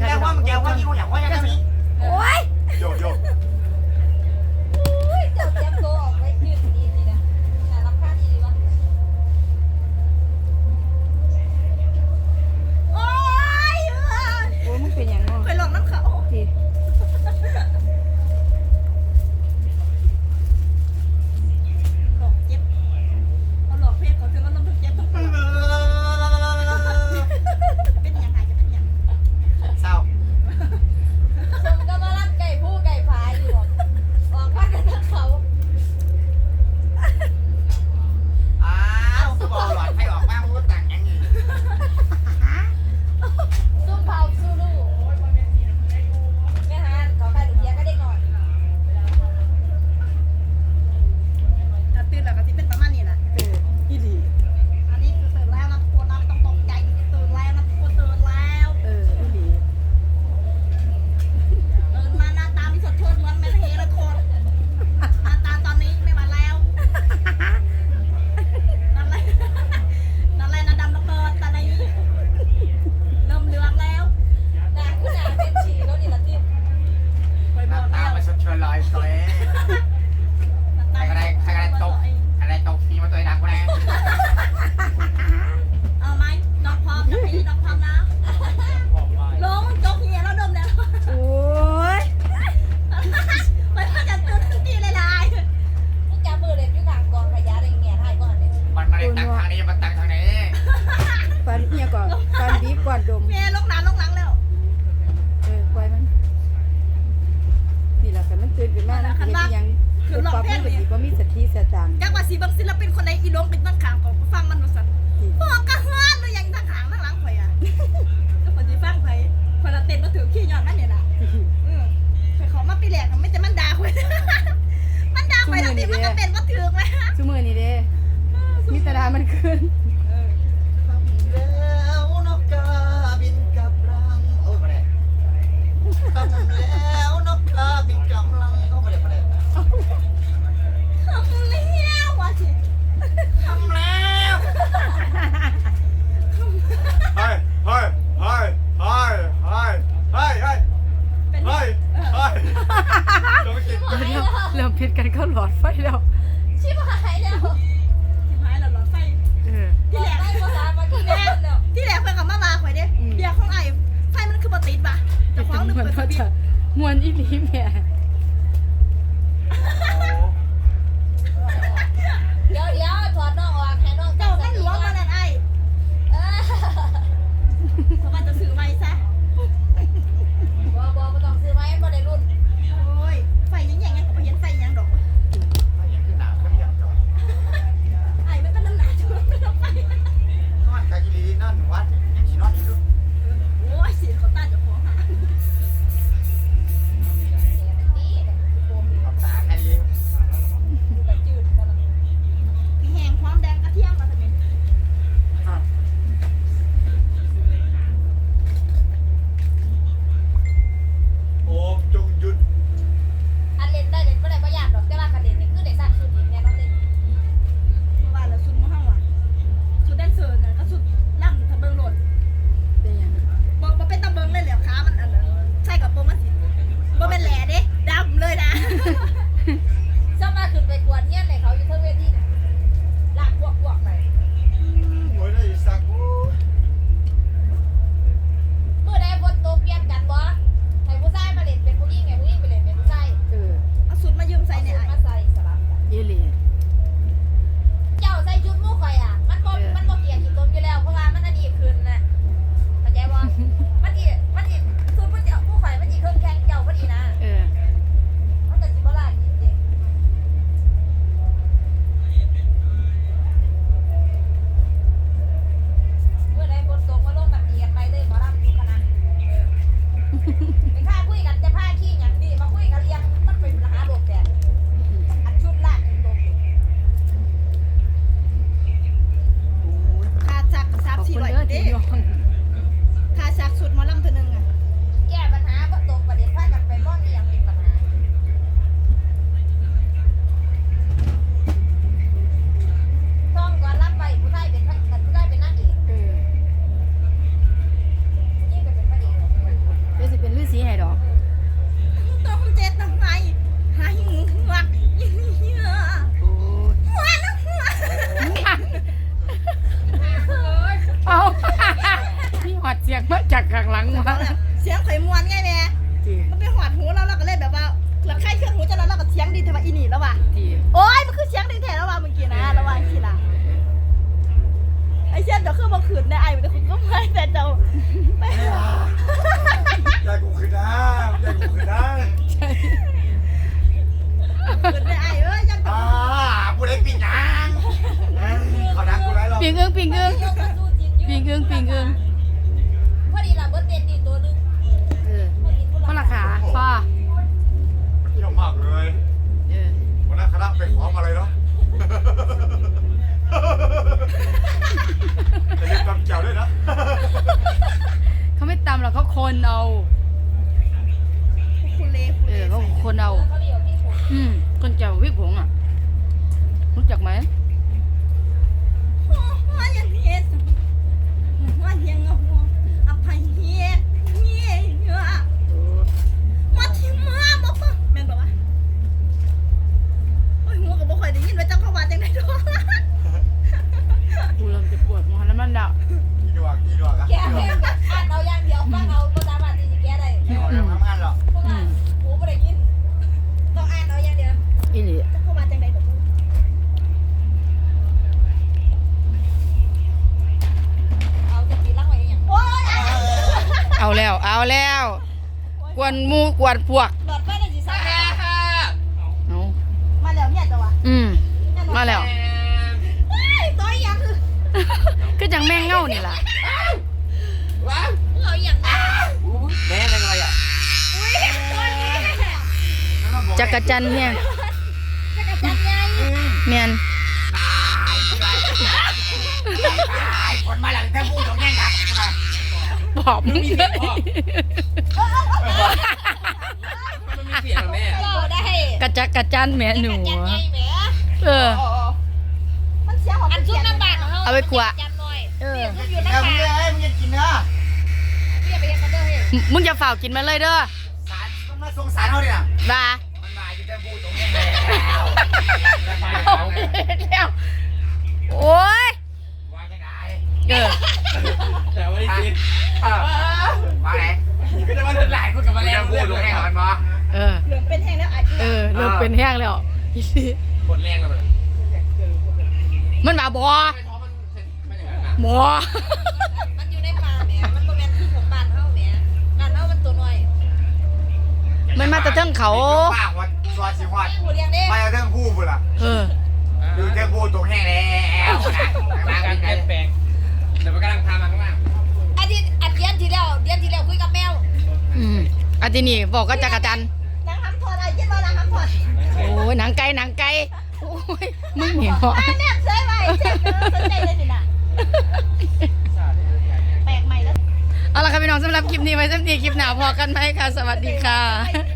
แก้วว่ามันแก้วว่าที่รู้อย่างว่าอย่างนี้โอ้ยโยโย ที่บางศิลปินคนไหนอีหลงเป็นตั้งขางของฟังมันมาสั่นพวกกระเฮืนเลยยังตั้งขางตั้งล้างไฟอะก็คนที่ฟังไปคนละเต้นมาถือขี้ย้อนนั่นเนี่ยนะเออขอมาปีแหลกไม่แต่มันด่าคุอยมันด่าไปแล้วที่มันก็เป็นมาถือไหมซุมือนี่เด้มิตรดามันขึ้น 的 门里面。 ปิงเอิงปิงเอิงยกมาสู้จิตอยู่ปิงเอิงปิงเอิงพอดีล่ะเบิร์ดเด็ดดีตัวหนึงเออพอดีกูพ่อราคาพ่อเที่ยวมากเลยเออวันนั้นคณะไปขอมาเลยเนาะจะเรียกตำเจียวด้วยนะเขาไม่ตำหรอกเขาคนเอา เอาแล้ว เอาแล้ว กวนหมูกวนพวก หลอดไฟได้สิซ่าเอามาแล้วเนี่ยจ้ะวะอืมมาแล้ว เฮ้ยตัวอีหยังคือก็จังแม่งเง่านี่ล่ะเอาอย่างนั้นแม่เป็นอะไรอะอุ้ยตัวนี้จักรจันทร์เนี่ยจักรจันทร์ใหญ่เมียนคน อบมึงเลยมันมีเสียงเหรอแม่ก็ได้กระจักกระจันแม่หนู จักรจันทร์ใหญ่แหมเออมันเสียงของอันซุปน้ำบานของเฮาเอาไปกวาด จันทร์หน่อยเออเดี๋ยวอยู่แม่น้ำมึงบานเอ้ยมึงจะกินนะพี่อย่าไปเห็นมันเด้อเฮ้ยมึงจะฝ่ากินมาเลยเด้อสารมันมาสงสารเขาเนี่ยบ้ามันมาอยู่แทบพูดตรงนี้แล้ว เอาแล้วโอ้ยว่าจะได้ เออแต่ว่าได้กินเออว่าไงก็จะมาเดินหลายคนกับมามึงแล้วจะพูดตรงนี้ก่อนบอเออเหลืองเป็นแห้งแล้วอาจจะเออเริ่มเป็นแห้งแล้วอีหลีหมดแรงแล้วมันมันมาบอไม่ท้องมันมันอย่างนั้นอะหมอมันอยู่ในป่าแหมมันบ่แม่นคือของบ้านเฮาแหมบ้านเฮามันตัวน้อย มันมาแต่เทิงเขาป้าวัดสวัสดิ์วัดหูเรียงเด้ไปเอาเรื่องคู่บุล่ะเอออยู่เรื่องคู่ตรงแห้งแล้วมาการการแปลง เดี๋ยวมันกำลังพามาข้างล่างอาทิตย์อาทิตย์ที่แล้วเดือนที่แล้วคุยกับแมวอืมอันที่นี่บอกก็จักรจันทร์นางทำถอดอะไรยินว่านางทำถอดโอ้ยหนังไก่หนังไก่โอ้ยมึงเห็นเหรออ่าเนี่ยเซยไว้เจ็บเออสนใจเลยนี่น่ะแปลกใหม่แล้ว เอาละค่ะพี่น้องสำหรับคลิปนี้ไว้สำหรับคลิปหน้าพอกันไหมค่ะ สวัสดีค่ะไม่